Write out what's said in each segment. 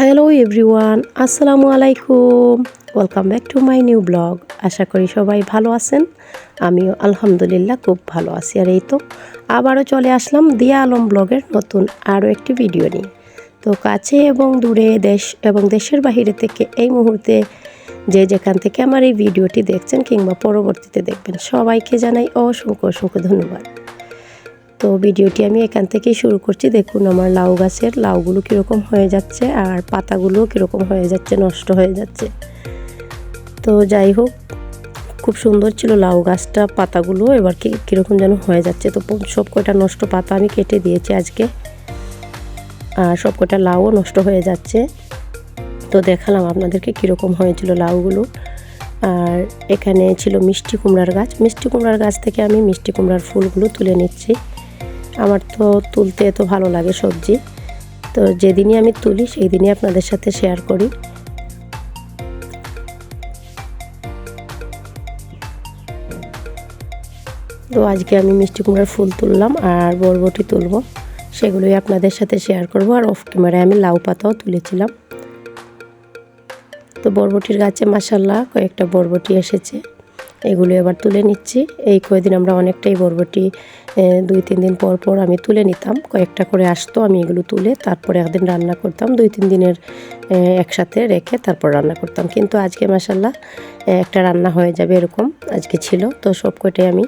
Hello everyone আসসালামু আলাইকুম welcome back to my new blog আশা করি সবাই ভালো আছেন। আমিও আলহামদুলিল্লাহ খুব ভালো আছি। আর এই তো আবারও চলে আসলাম দিয়া আলম ব্লগের নতুন আরও একটি ভিডিও নিয়ে। তো কাছে এবং দূরে দেশ এবং দেশের বাহিরে থেকে এই মুহূর্তে যে যেখান থেকে আমার এই ভিডিওটি দেখছেন কিংবা পরবর্তীতে দেখবেন, সবাইকে জানাই অসংখ্য অসংখ্য ধন্যবাদ। তো ভিডিওটি আমি এখান থেকেই শুরু করছি। দেখুন আমার লাউ গাছের লাউগুলো কীরকম হয়ে যাচ্ছে আর পাতাগুলো কীরকম হয়ে যাচ্ছে, নষ্ট হয়ে যাচ্ছে। তো যাই হোক, খুব সুন্দর ছিল লাউ গাছটা, পাতাগুলো এবার কি, কীরকম যেন হয়ে যাচ্ছে। তো সব কয়টা নষ্ট পাতা আমি কেটে দিয়েছি আজকে। আর সব কয়টা লাউও নষ্ট হয়ে যাচ্ছে। তো দেখালাম আপনাদেরকে কীরকম হয়েছিল লাউগুলো। আর এখানে ছিল মিষ্টি কুমড়ার গাছ। মিষ্টি কুমড়ার গাছ থেকে আমি মিষ্টি কুমড়ার ফুলগুলো তুলে নিচ্ছি। আমার তো তুলতে এত ভালো লাগে সবজি। তো যেদিনই আমি তুলি সেই দিনই আপনাদের সাথে শেয়ার করি। তো আজকে আমি মিষ্টি কুমড়ার ফুল তুললাম আর বরবটি তুলব। সেগুলোই আপনাদের সাথে শেয়ার করব। আর অফ ক্যামেরায় আমি লাউ পাতাও তুলেছিলাম। তো বরবটির গাছে মাসাল্লাহ কয়েকটা বরবটি এসেছে। এগুলো এবার তুলে নিচ্ছি। এই কয়েকদিন আমরা অনেকটাই বরবটি দুই, তিন দিন পর পর আমি তুলে নিতাম। কয়েকটা করে আসতো, আমি এগুলো তুলে তারপরে একদিন রান্না করতাম। দুই, তিন দিনের একসাথে রেখে তারপর রান্না করতাম। কিন্তু আজকে মাসাল্লাহ একটা রান্না হয়ে যাবে এরকম আজকে ছিল। তো সব কয়টাই আমি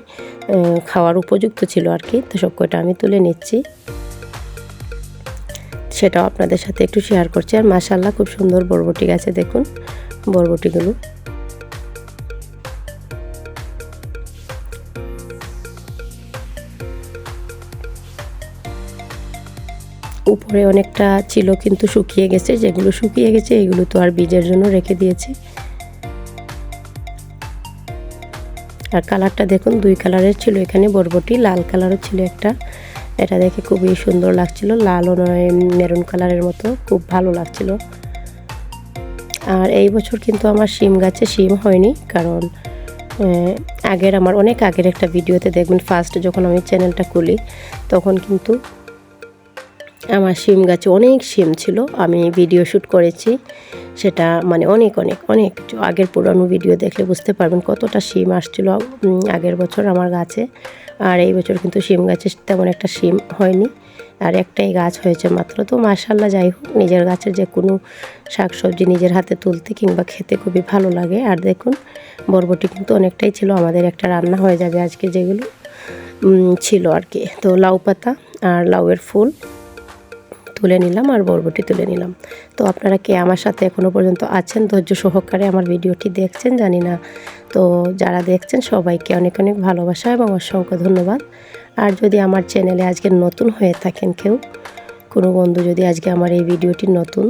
খাওয়ার উপযুক্ত ছিল আর কি তো সব কয়টা আমি তুলে নিচ্ছি। সেটাও আপনাদের সাথে একটু শেয়ার করছি। আর মাসাল্লাহ খুব সুন্দর বরবটি গাছে দেখুন। বরবটিগুলো। উপরে অনেকটা ছিল কিন্তু শুকিয়ে গেছে। যেগুলো শুকিয়ে গেছে, এগুলো তো আর বীজের জন্য রেখে দিয়েছি। আর কালারটা দেখুন, দুই কালারের ছিল। এখানে বরবটি, লাল কালারও ছিল একটা। এটা দেখে খুবই সুন্দর লাগছিল। লালও নয় মেরুন কালারের মতো খুব ভালো লাগছিল। আর এই বছর কিন্তু আমার শিম গাছে শিম হয়নি, কারণ আগের, আমার অনেক আগের একটা ভিডিওতে দেখবেন ফার্স্ট যখন আমি চ্যানেলটা খুলি, তখন কিন্তু আমার শিম গাছে অনেক শিম ছিল। আমি ভিডিও শ্যুট করেছি। সেটা মানে অনেক অনেক অনেক। আগের পুরানো ভিডিও দেখলে বুঝতে পারবেন কতটা শিম আসছিল আগের বছর আমার গাছে। আর এই বছর কিন্তু শিম গাছে তেমন একটা শিম হয়নি। আর একটাই গাছ হয়েছে মাত্র। তো মার্শাল্লাহ যাই হোক, নিজের গাছের যে কোনো শাকসবজি নিজের হাতে তুলতে কিংবা খেতে খুবই ভালো লাগে। আর দেখুন, বরবটি কিন্তু অনেকটাই ছিল। আমাদের একটা রান্না হয়ে যাবে আজকে যেগুলো ছিল আর কি। তো লাউ পাতা আর লাউয়ের ফুল। তুলে নিলাম আর বরবটি তুলে নিলাম। তো আপনারা কে আমার সাথে এখনও পর্যন্ত আছেন, ধৈর্য সহকারে আমার ভিডিওটি দেখছেন, জানি না। তো যারা দেখছেন, সবাইকে অনেক অনেক ভালোবাসা এবং অসংখ্য ধন্যবাদ। আর যদি আমার চ্যানেলে আজকে নতুন হয়ে থাকেন কেউ, কোনো বন্ধু যদি আজকে আমার এই ভিডিওটি নতুন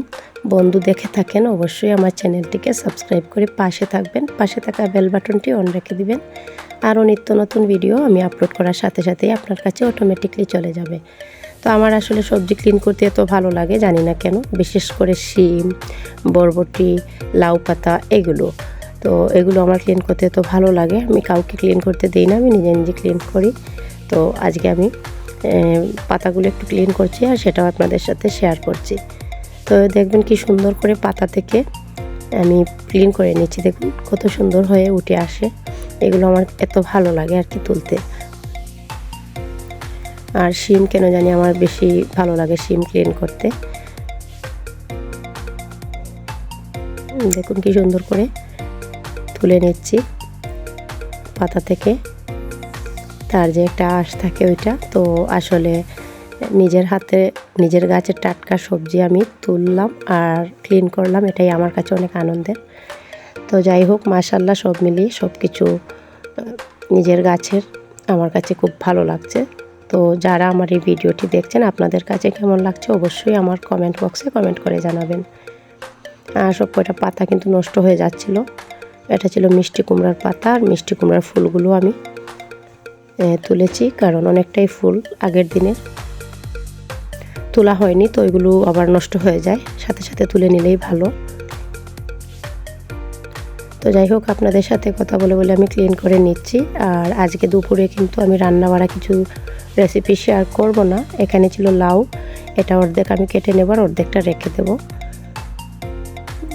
বন্ধু দেখে থাকেন, অবশ্যই আমার চ্যানেলটিকে সাবস্ক্রাইব করে পাশে থাকবেন। পাশে থাকা বেল বাটনটি অন রেখে দিবেন। আরও নিত্য নতুন ভিডিও আমি আপলোড করার সাথে সাথেই আপনার কাছে অটোমেটিকলি চলে যাবে। তো আমার আসলে সবজি ক্লিন করতে এত ভালো লাগে, জানি না কেন। বিশেষ করে শিম, বরবটি, লাউ পাতা, এগুলো। তো এগুলো আমার ক্লিন করতে এত ভালো লাগে। আমি কাউকে ক্লিন করতে দিই না, আমি নিজে নিজে ক্লিন করি। তো আজকে আমি পাতাগুলো একটু ক্লিন করছি আর সেটাও আপনাদের সাথে শেয়ার করছি। তো দেখবেন কি সুন্দর করে পাতা থেকে আমি ক্লিন করে নিচ্ছি। দেখুন কত সুন্দর হয়ে উঠে আসে। এগুলো আমার এত ভালো লাগে আর কি তুলতে। আর শিম কেন জানি আমার বেশি ভালো লাগে শিম ক্লিন করতে। দেখুন কি সুন্দর করে তুলে নিচ্ছি পাতা থেকে। তার যে একটা আঁশ থাকে ওইটা। তো আসলে নিজের হাতে, নিজের গাছের টাটকা সবজি আমি তুললাম আর ক্লিন করলাম, এটাই আমার কাছে অনেক আনন্দের। তো যাই হোক মাশাল্লাহ সব মিলিয়ে সব কিছু নিজের গাছের আমার কাছে খুব ভালো লাগছে। তো যারা আমার এই ভিডিওটি দেখছেন, আপনাদের কাছে কেমন লাগছে অবশ্যই আমার কমেন্ট বক্সে কমেন্ট করে জানাবেন। আর সব কয়টা পাতা কিন্তু নষ্ট হয়ে যাচ্ছিল। এটা ছিল মিষ্টি কুমড়ার পাতা আর মিষ্টি কুমড়ার ফুলগুলো আমি তুলেছি কারণ অনেকটাই ফুল আগের দিনের তোলা হয়নি তো ওইগুলো আবার নষ্ট হয়ে যায়, সাথে সাথে তুলে নিলেই ভালো। তো যাই হোক, আপনাদের সাথে কথা বলে বলে আমি ক্লিন করে নিচ্ছি। আর আজকে দুপুরে কিন্তু আমি রান্না বাড়া কিছু রেসিপি শেয়ার করব না। এখানে ছিল লাউ। এটা অর্ধেক আমি কেটে নেবার অর্ধেকটা রেখে দেব।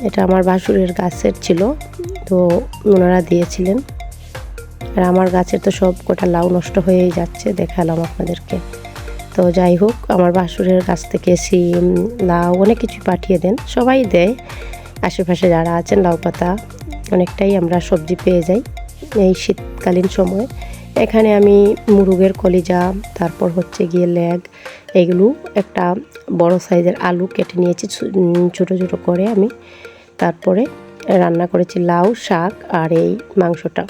এটা আমার বাসুরের গাছের ছিল, তো ওনারা দিয়েছিলেন। আর আমার গাছের তো সব কটা লাউ নষ্ট হয়েই যাচ্ছে, দেখালাম আপনাদেরকে। তো যাই হোক, আমার বাসুরের গাছ থেকে সিম, লাউ, অনেক কিছু পাঠিয়ে দেন। সবাই দেয়। আশেপাশে যারা আছেন, লাউ পাতা, অনেকটাই আমরা সবজি পেয়ে যাই এই শীতকালীন সময়। এখানে আমি মুরুগের কলিজা, তারপর হচ্ছে গিয়ে লেগ, এগুলো একটা বড় সাইজের আলু কেটে নিয়েছি ছোটো ছোটো করে আমি। তারপরে রান্না করেছি লাউ শাক আর এই মাংসটা,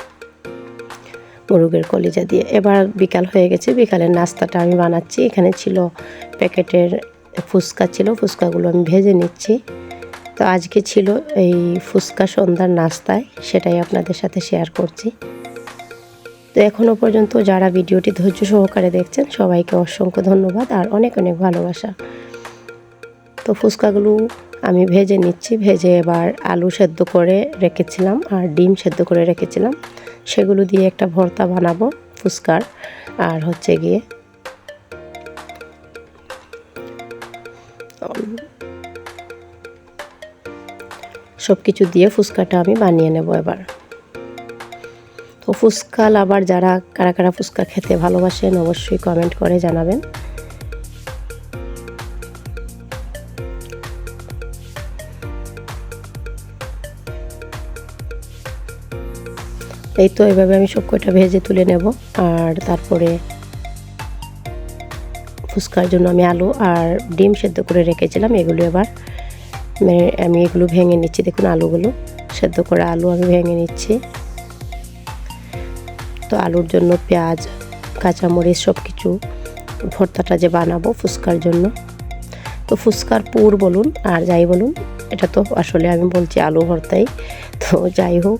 মুরগের কলিজা দিয়ে। এবার বিকাল হয়ে গেছে, বিকালের নাস্তাটা আমি বানাচ্ছি। এখানে ছিল প্যাকেটের ফুচকা ছিল, ফুচকাগুলো আমি ভেজে নিচ্ছি। তো আজকে ছিল এই ফুচকা সন্ধ্যার নাস্তায়, সেটাই আপনাদের সাথে শেয়ার করছি। তো এখনও পর্যন্ত যারা ভিডিওটি ধৈর্য সহকারে দেখছেন, সবাইকে অসংখ্য ধন্যবাদ আর অনেক অনেক ভালোবাসা। তো ফুচকাগুলো আমি ভেজে নিচ্ছি, ভেজে এবার আলু সেদ্ধ করে রেখেছিলাম আর ডিম সেদ্ধ করে রেখেছিলাম। সেগুলো দিয়ে একটা ভর্তা বানাবো ফুচকার আর হচ্ছে গিয়ে সব কিছু দিয়ে ফুচকাটা আমি বানিয়ে নেব এবার। তো ফুচকা আবার যারা, কারা কারা ফুচকা খেতে ভালোবাসেন অবশ্যই কমেন্ট করে জানাবেন। এই তো এভাবে আমি সব কয়টা ভেজে তুলে নেব, আর তারপরে ফুচকার জন্য আমি আলু আর ডিম সেদ্ধ করে রেখেছিলাম, এগুলো এবার আমি এগুলো ভেঙে নিচ্ছি। দেখুন আলুগুলো সেদ্ধ করে আলু আমি ভেঙে নিচ্ছি। তো আলুর জন্য পেঁয়াজ, কাঁচামরিচ সব কিছু ভর্তাটা যে বানাবো ফুচকার জন্য। তো ফুচকার পুর বলুন আর যাই বলুন, এটা তো আসলে আমি বলছি আলু ভর্তাই। তো যাই হোক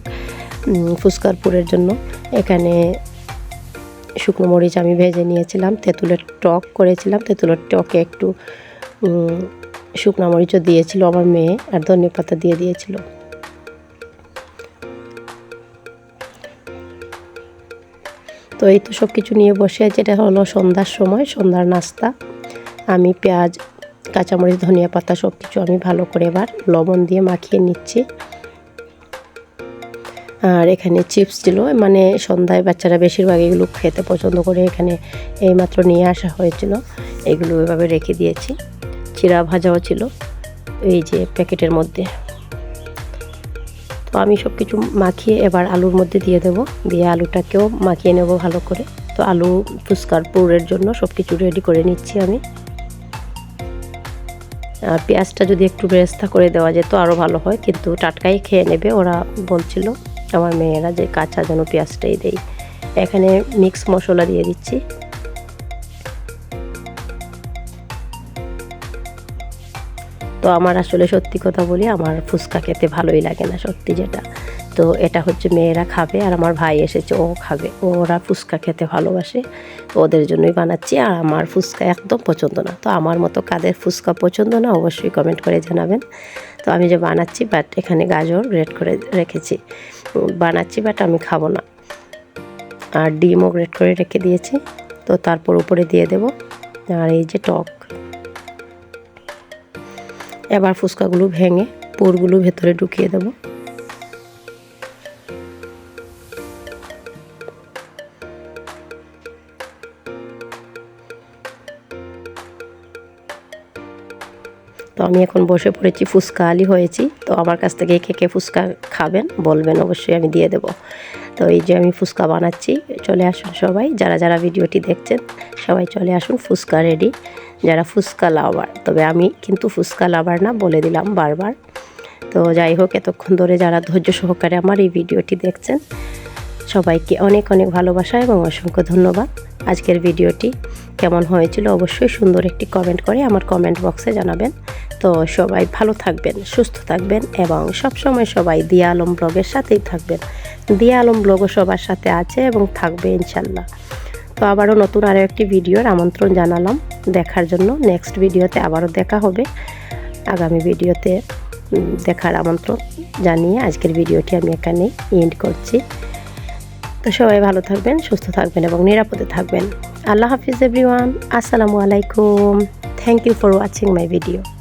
ফুচকার পুরের জন্য এখানে শুকনো মরিচ আমি ভেজে নিয়েছিলাম, তেঁতুলের টক করেছিলাম, তেঁতুলের টকে একটু শুকনো মরিচও দিয়েছিল আমার মেয়ে আর ধনে পাতা দিয়ে দিয়েছিল। তো এই তো সব কিছু নিয়ে বসে আছে। এটা হলো সন্ধ্যার সময়, সন্ধ্যার নাস্তা। আমি পেঁয়াজ, কাঁচামরিচ, ধনিয়া পাতা সব কিছু আমি ভালো করে এবার লবণ দিয়ে মাখিয়ে নিচ্ছি। আর এখানে চিপস ছিল মানে সন্ধ্যায় বাচ্চারা বেশিরভাগ এগুলো খেতে পছন্দ করে। এখানে এইমাত্র নিয়ে আসা হয়েছিল, এগুলো এভাবে রেখে দিয়েছি। চিরা ভাজাও ছিল, এই যে প্যাকেটের মধ্যে। তো আমি সব কিছু মাখিয়ে এবার আলুর মধ্যে দিয়ে দেব। দিয়ে আলুটাকেও মাখিয়ে নেব ভালো করে। তো আলু ফুচকার পুরের জন্য সব কিছু রেডি করে নিচ্ছি আমি। আর পেঁয়াজটা যদি একটু বেরেস্তা করে দেওয়া যেত আরও ভালো হয়, কিন্তু টাটকাই খেয়ে নেবে ওরা বলছিল। আমার মেয়েরা যে কাঁচা যেন পেঁয়াজটাই দেই এখানে মিক্স মশলা দিয়ে দিচ্ছি। তো আমার আসলে সত্যি কথা বলি, আমার ফুচকা খেতে ভালোই লাগে না সত্যি যেটা। তো এটা হচ্ছে মেয়েরা খাবে আর আমার ভাই এসেছে, ও খাবে। ওরা ফুচকা খেতে ভালোবাসে ওদের জন্যই বানাচ্ছি। আর আমার ফুচকা একদম পছন্দ না। তো আমার মতো কাদের ফুচকা পছন্দ না, অবশ্যই কমেন্ট করে জানাবেন। তো আমি যে বানাচ্ছি বাট এখানে গাজর গ্রেড করে রেখেছি। বানাচ্ছি বাট আমি খাব না। আর ডিমও গ্রেড করে রেখে দিয়েছি। তো তারপর উপরে দিয়ে দেব। আর এই যে টক। এবার ফুচকাগুলো ভেঙে পোরগুলো ভেতরে ঢুকিয়ে দেবো। তো আমি এখন বসে পড়েছি, ফুচকা আলি হয়েছি। তো আমার কাছ থেকে কে কে ফুচকা খাবেন বলবেন, অবশ্যই আমি দিয়ে দেব। তো এই যে আমি ফুচকা বানাচ্ছি, চলে আসুন সবাই। যারা যারা ভিডিওটি দেখছেন, সবাই চলে আসুন, ফুচকা রেডি যারা ফুচকা লাভার, তবে আমি কিন্তু ফুচকা লাভার না বলে দিলাম বারবার। তো যাই হোক, এতক্ষণ ধরে যারা ধৈর্য সহকারে আমার এই ভিডিওটি দেখছেন, সবাইকে অনেক অনেক ভালোবাসা এবং অসংখ্য ধন্যবাদ। আজকের ভিডিওটি কেমন হয়েছিল অবশ্যই সুন্দর একটি কমেন্ট করে আমার কমেন্ট বক্সে জানাবেন। তো সবাই ভালো থাকবেন, সুস্থ থাকবেন এবং সবসময় সবাই দিয়া আলম ব্লগের সাথেই থাকবেন। দিয়া আলম ব্লগও সবার সাথে আছে এবং থাকবে ইনশাল্লাহ। তো আবারও নতুন আরও একটি ভিডিওর আমন্ত্রণ জানালাম। দেখার জন্য নেক্সট ভিডিওতে আবারও দেখা হবে। আগামী ভিডিওতে দেখার আমন্ত্রণ জানিয়ে আজকের ভিডিওটি আমি এখানে এন্ড করছি। তো সবাই ভালো থাকবেন, সুস্থ থাকবেন এবং নিরাপদে থাকবেন। আল্লাহ হাফিজ এভরিওয়ান আসসালামু আলাইকুম। Thank you for watching my video